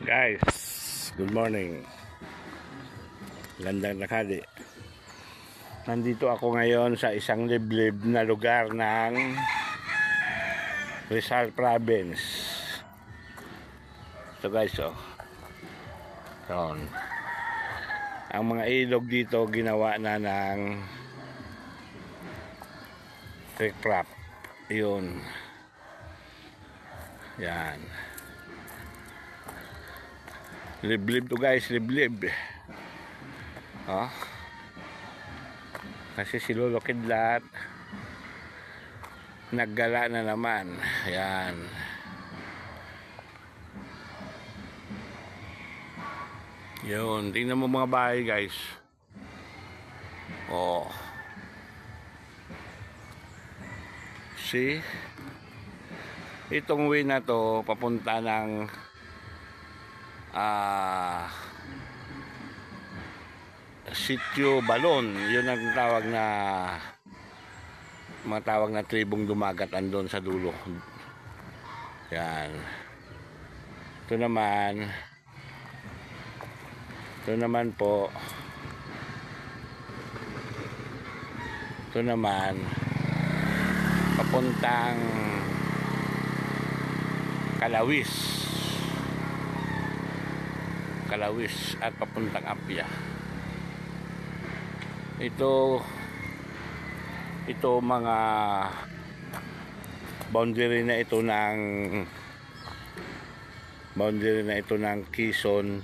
Guys, good morning. Gandang nakali. Nandito ako ngayon sa isang liblib na lugar ng Rizal Province. So guys, oh. Yun. Ang mga ilog dito ginawa na ng riprap. Yun. Yan. Liblib to guys, liblib. Oh. Kasi si Lolo Kidlat naggala na naman. Ayan. Yun, tingnan mo mga bahay guys. Oh. See? Itong way na to papunta ng ah sitio Balon. Yun ang tawag na mga tawag na tribong dumagat andon sa dulo. Yan. Ito naman. Ito naman po. Ito naman. Papuntang Kalawis Kalawis at papuntang Apia. Ito ito mga boundary na ito ng boundary na ito ng Quezon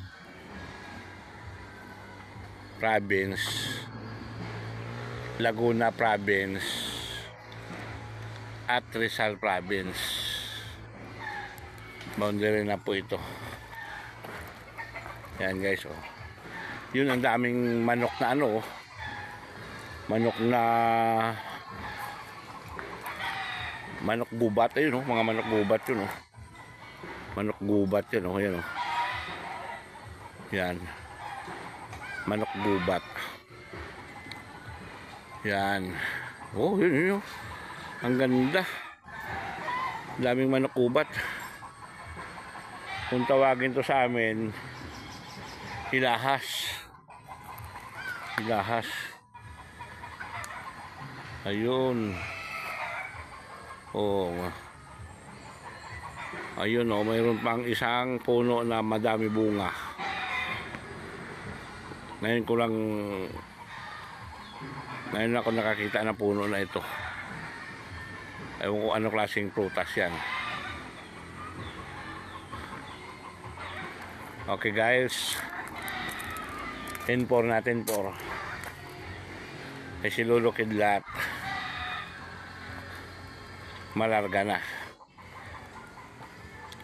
province Laguna province at Rizal province boundary na po ito yan guys oh. Yun ang daming manok na ano oh. Manok na Manok gubat ayun oh, mga manok gubat yun oh. Manok gubat yun oh, yan oh. Yan. Manok gubat. Yan. Oh, yun yun. oh. Ang ganda. Daming manok gubat. Kung tawagin to sa amin, Hilahas. Hilahas. Ayun. Oh. Ayun oh, mayroon pang isang puno na madami bunga. Ngayon ko lang ngayon ako nakakita ng puno na ito. Ewan ko ano klaseng prutas yan. Okay guys. 10-4 natin po. Eh si Lolo Kidlat. Malarga na.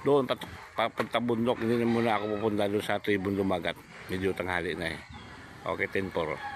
Doon papunta bundok, hindi na muna ako pupunta doon sa tribong lumagat. Medyo tanghali na eh. Okay, 10-4.